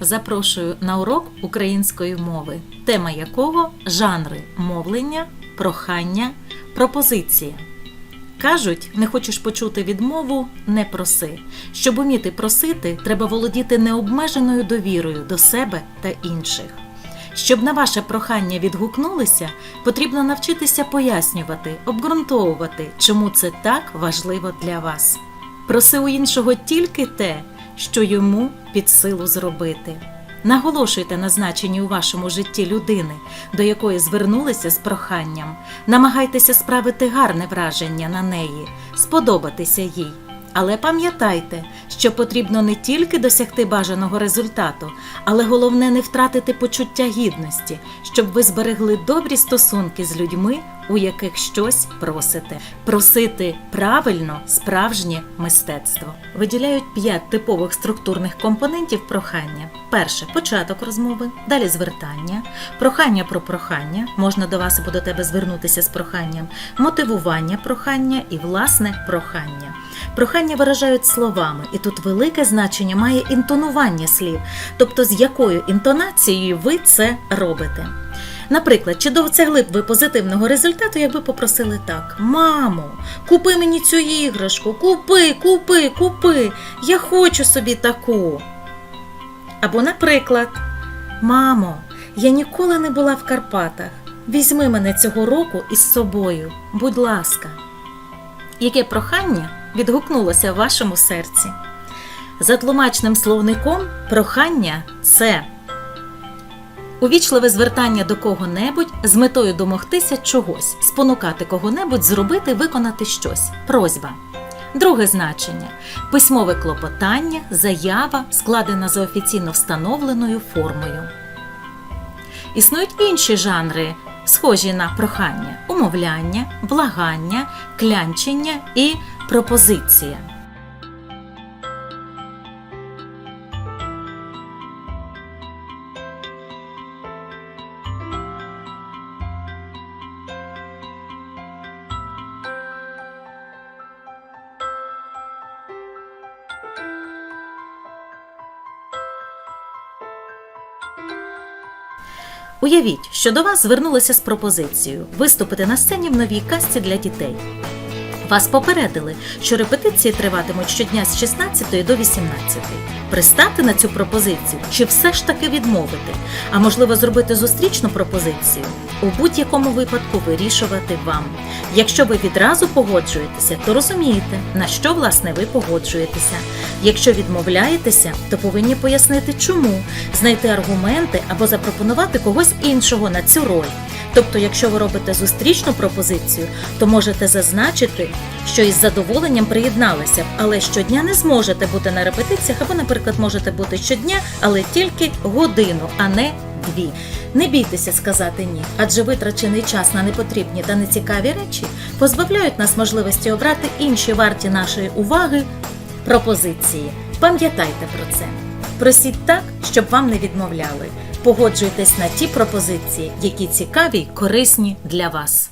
запрошую на урок української мови, тема якого жанри мовлення, прохання, пропозиція. Кажуть, не хочеш почути відмову, не проси. Щоб уміти просити, треба володіти необмеженою довірою до себе та інших. Щоб на ваше прохання відгукнулися, потрібно навчитися пояснювати, обґрунтовувати, чому це так важливо для вас. Проси у іншого тільки те, що йому під силу зробити. Наголошуйте на значенні у вашому житті людини, до якої звернулися з проханням. Намагайтеся справити гарне враження на неї, сподобатися їй. Але пам'ятайте, що потрібно не тільки досягти бажаного результату, але головне не втратити почуття гідності, щоб ви зберегли добрі стосунки з людьми, у яких щось просите. Просити правильно справжнє мистецтво. Виділяють п'ять типових структурних компонентів прохання. Перше початок розмови, далі звертання, прохання про прохання, можна до вас або до тебе звернутися з проханням, мотивування прохання і власне прохання. Прохання виражають словами, і тут велике значення має інтонування слів, тобто з якою інтонацією ви це робите. Наприклад, чи досягли б ви позитивного результату, якби попросили так: Мамо, купи мені цю іграшку, купи, купи, купи, я хочу собі таку. Або, наприклад, Мамо, я ніколи не була в Карпатах. Візьми мене цього року із собою, будь ласка. Яке прохання відгукнулося в вашому серці? За тлумачним словником прохання це увічливе звертання до кого-небудь з метою домогтися чогось, спонукати кого-небудь зробити, виконати щось. Просьба. Друге значення письмове клопотання, заява, складена за офіційно встановленою формою. Існують інші жанри, схожі на прохання, умовляння, благання, клянчення і пропозиція. Уявіть, що до вас звернулися з пропозицією виступити на сцені в новій касті для дітей. Вас попередили, що репетиції триватимуть щодня з 16 до 18. Пристати на цю пропозицію чи все ж таки відмовити, а можливо зробити зустрічну пропозицію. У будь-якому випадку вирішувати вам. Якщо ви відразу погоджуєтеся, то розумієте, на що власне ви погоджуєтеся. Якщо відмовляєтеся, то повинні пояснити чому, знайти аргументи або запропонувати когось іншого на цю роль. Тобто, якщо ви робите зустрічну пропозицію, то можете зазначити, що із задоволенням приєдналися але щодня не зможете бути на репетиціях, або, наприклад, можете бути щодня, але тільки годину, а не дві. Не бійтеся сказати ні, адже витрачений час на непотрібні та нецікаві речі позбавляють нас можливості обрати інші варті нашої уваги пропозиції. Пам'ятайте про це. Просіть так, щоб вам не відмовляли. Погоджуйтесь на ті пропозиції, які цікаві й корисні для вас.